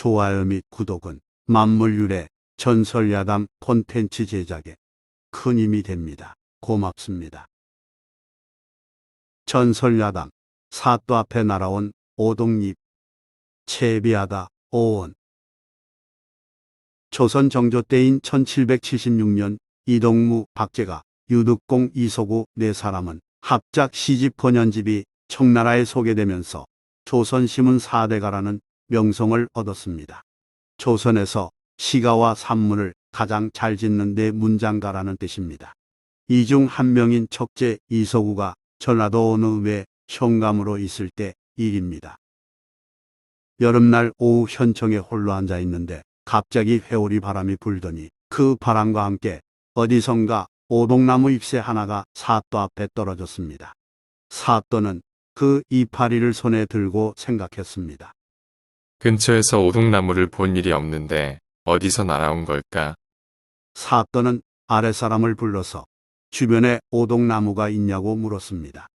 좋아요 및 구독은 만물 유래 전설 야담 콘텐츠 제작에 큰 힘이 됩니다. 고맙습니다. 전설 야담 사또 앞에 날아온 오동잎 채비하다 오원 조선 정조 때인 1776년 이동무 박제가 유득공 이소구 네 사람은 합작 시집 번연집이 청나라에 소개되면서 조선신문 4대가라는 명성을 얻었습니다. 조선에서 시가와 산문을 가장 잘 짓는 데 문장가라는 뜻입니다. 이 중 한 명인 척제 이소구가 전라도 어느 외 현감으로 있을 때 일입니다. 여름날 오후 현청에 홀로 앉아 있는데 갑자기 회오리 바람이 불더니 그 바람과 함께 어디선가 오동나무 잎새 하나가 사또 앞에 떨어졌습니다. 사또는 그 이파리를 손에 들고 생각했습니다. 근처에서 오동나무를 본 일이 없는데 어디서 날아온 걸까? 사또는 아랫사람을 불러서 주변에 오동나무가 있냐고 물었습니다.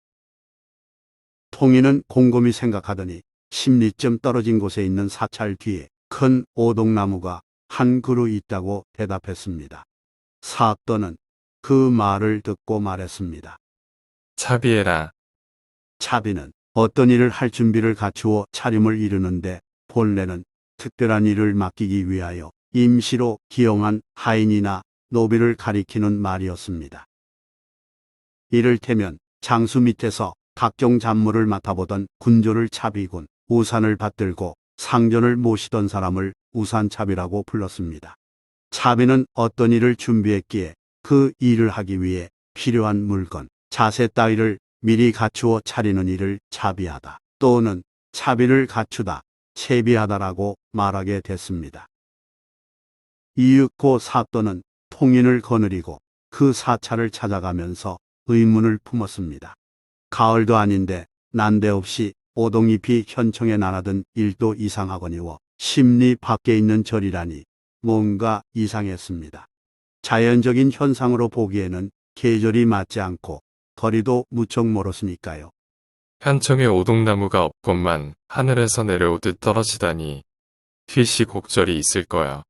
통이는 곰곰이 생각하더니 10리쯤 떨어진 곳에 있는 사찰 뒤에 큰 오동나무가 한 그루 있다고 대답했습니다. 사또는 그 말을 듣고 말했습니다. 차비해라. 차비는 어떤 일을 할 준비를 갖추어 차림을 이루는데 본래는 특별한 일을 맡기기 위하여 임시로 기용한 하인이나 노비를 가리키는 말이었습니다. 이를테면 장수 밑에서 각종 잡무를 맡아보던 군조를 차비군, 우산을 받들고 상전을 모시던 사람을 우산차비라고 불렀습니다. 차비는 어떤 일을 준비했기에 그 일을 하기 위해 필요한 물건, 자세 따위를 미리 갖추어 차리는 일을 차비하다 또는 차비를 갖추다, 채비하다라고 말하게 됐습니다. 이윽고 사또는 통인을 거느리고 그 사찰을 찾아가면서 의문을 품었습니다. 가을도 아닌데 난데없이 오동잎이 현청에 나나든 일도 이상하거니와 심리 밖에 있는 절이라니 뭔가 이상했습니다. 자연적인 현상으로 보기에는 계절이 맞지 않고 거리도 무척 멀었으니까요. 현청에 오동나무가 없건만 하늘에서 내려오듯 떨어지다니 휘시 곡절이 있을 거야.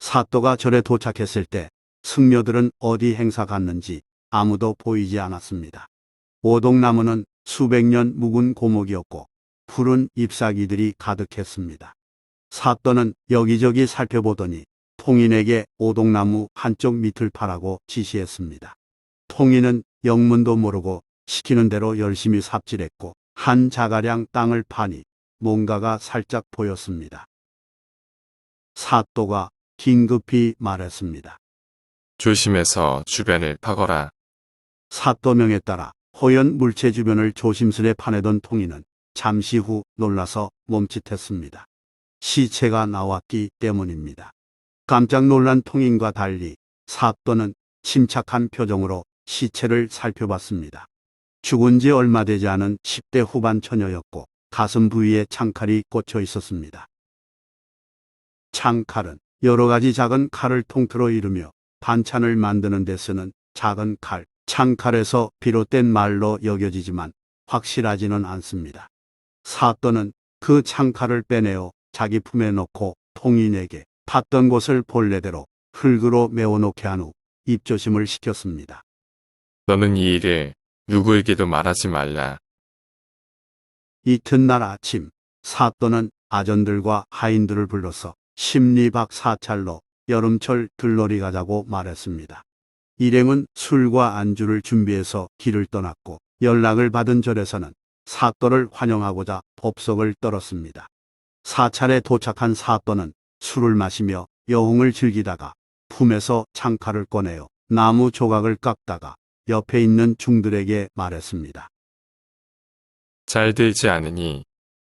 사또가 절에 도착했을 때 승려들은 어디 행사 갔는지 아무도 보이지 않았습니다. 오동나무는 수백 년 묵은 고목이었고 푸른 잎사귀들이 가득했습니다. 사또는 여기저기 살펴보더니 통인에게 오동나무 한쪽 밑을 파라고 지시했습니다. 통인은 영문도 모르고 시키는 대로 열심히 삽질했고 한 자가량 땅을 파니 뭔가가 살짝 보였습니다. 사또가 긴급히 말했습니다. 조심해서 주변을 파거라. 사또명에 따라 호연 물체 주변을 조심스레 파내던 통이는 잠시 후 놀라서 멈칫했습니다. 시체가 나왔기 때문입니다. 깜짝 놀란 통인과 달리 사또는 침착한 표정으로 시체를 살펴봤습니다. 죽은 지 얼마 되지 않은 10대 후반 처녀였고 가슴 부위에 창칼이 꽂혀 있었습니다. 창칼은 여러 가지 작은 칼을 통틀어 이루며 반찬을 만드는 데 쓰는 작은 칼, 창칼에서 비롯된 말로 여겨지지만 확실하지는 않습니다. 사또는 그 창칼을 빼내어 자기 품에 넣고 통인에게 팠던 곳을 본래대로 흙으로 메워놓게 한 후 입조심을 시켰습니다. 너는 이 일을 누구에게도 말하지 말라. 이튿날 아침 사또는 아전들과 하인들을 불러서 심리박 사찰로 여름철 들러리 가자고 말했습니다. 일행은 술과 안주를 준비해서 길을 떠났고 연락을 받은 절에서는 사또를 환영하고자 법석을 떨었습니다. 사찰에 도착한 사또는 술을 마시며 여흥을 즐기다가 품에서 창칼을 꺼내어 나무 조각을 깎다가 옆에 있는 중들에게 말했습니다. 잘 되지 않으니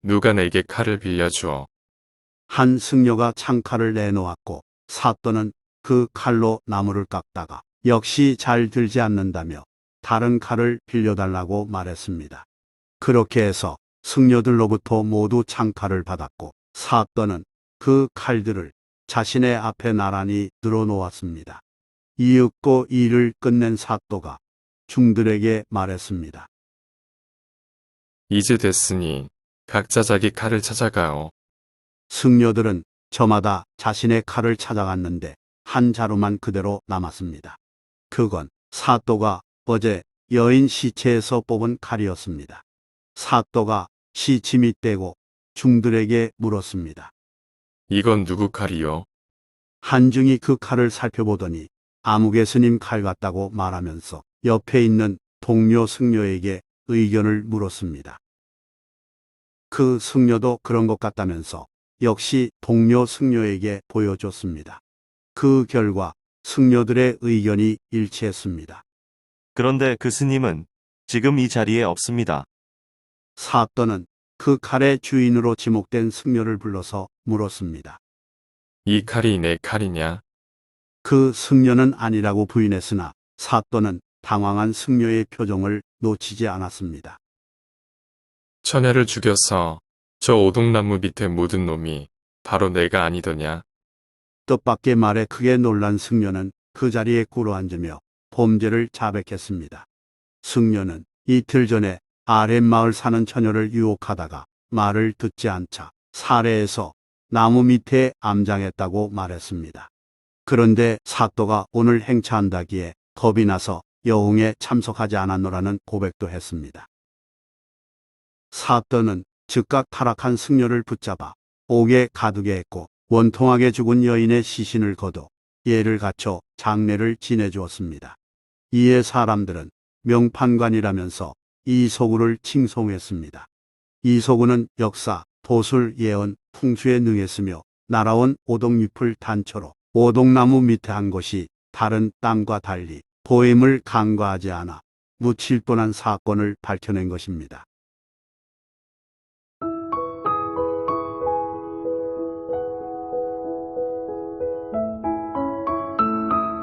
누가 내게 칼을 빌려주어. 한 승려가 창칼을 내놓았고 사또는 그 칼로 나무를 깎다가 역시 잘 들지 않는다며 다른 칼을 빌려달라고 말했습니다. 그렇게 해서 승려들로부터 모두 창칼을 받았고 사또는 그 칼들을 자신의 앞에 나란히 들어놓았습니다. 이윽고 일을 끝낸 사또가 중들에게 말했습니다. 이제 됐으니 각자 자기 칼을 찾아가오. 승려들은 저마다 자신의 칼을 찾아갔는데 한 자루만 그대로 남았습니다. 그건 사또가 어제 여인 시체에서 뽑은 칼이었습니다. 사또가 시침이 떼고 중들에게 물었습니다. 이건 누구 칼이요? 한중이 그 칼을 살펴보더니 아무개 스님 칼 같다고 말하면서 옆에 있는 동료 승려에게 의견을 물었습니다. 그 승려도 그런 것 같다면서 역시 동료 승려에게 보여줬습니다. 그 결과 승려들의 의견이 일치했습니다. 그런데 그 스님은 지금 이 자리에 없습니다. 사또는 그 칼의 주인으로 지목된 승려를 불러서 물었습니다. 이 칼이 내 칼이냐? 그 승려는 아니라고 부인했으나 사또는 당황한 승려의 표정을 놓치지 않았습니다. 처녀를 죽여서 저 오동나무 밑에 묻은 놈이 바로 내가 아니더냐? 뜻밖의 말에 크게 놀란 승려는 그 자리에 꿇어앉으며 범죄를 자백했습니다. 승려는 이틀 전에 아랫마을 사는 처녀를 유혹하다가 말을 듣지 않자 사례에서 나무 밑에 암장했다고 말했습니다. 그런데 사또가 오늘 행차한다기에 겁이 나서 여흥에 참석하지 않았노라는 고백도 했습니다. 사또는 즉각 타락한 승려를 붙잡아 옥에 가두게 했고 원통하게 죽은 여인의 시신을 거둬 예를 갖춰 장례를 지내주었습니다. 이에 사람들은 명판관이라면서 이소구를 칭송했습니다. 이소구는 역사, 도술, 예언, 풍수에 능했으며 날아온 오동잎을 단초로 오동나무 밑에 한 것이 다른 땅과 달리 보임을 간과하지 않아 묻힐 뻔한 사건을 밝혀낸 것입니다.